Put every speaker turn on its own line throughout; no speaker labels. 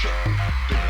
shut down.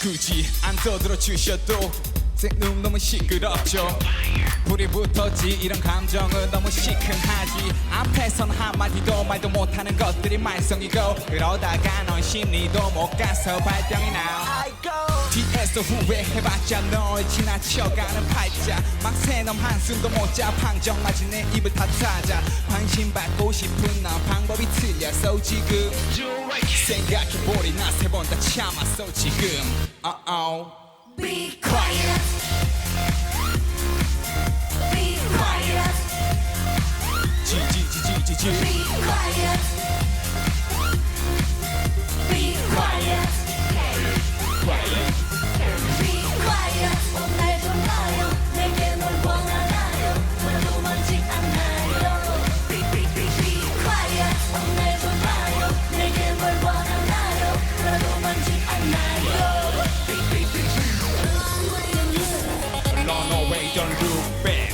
굳이 안 떠들어 주셔도 생눈 너무 시끄럽죠. 불이 붙었지 이런 감정은 너무 시큰하지. 앞에선 한마디도 말도 못하는 것들이 말썽이고 그러다가 넌 심리도 못 가서 발병이 나. 뒤에서 후회해봤자 널 지나쳐가는 팔자. 막새 놈 한숨도 못자. 방정 맞은 내 입을 탓하자. 관심 받고 싶은 난 방법이 틀렸어 지금 생각해보리 나세 번 다 참았어 지금 uh-oh.
Be quiet. Be quiet.
지지지지지지
Be quiet.
Run away don't look back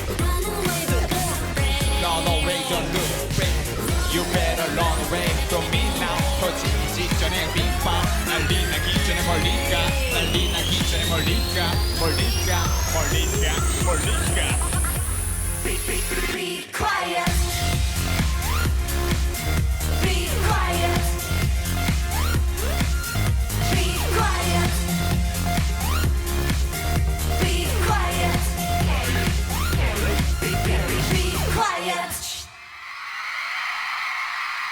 Run away don't look back You better run away from me now 터지기 직전에 빙빵 난리 나기 전에 멀리 가 난리 나기 전에 멀리 가 멀리 가 멀리 가 멀리 가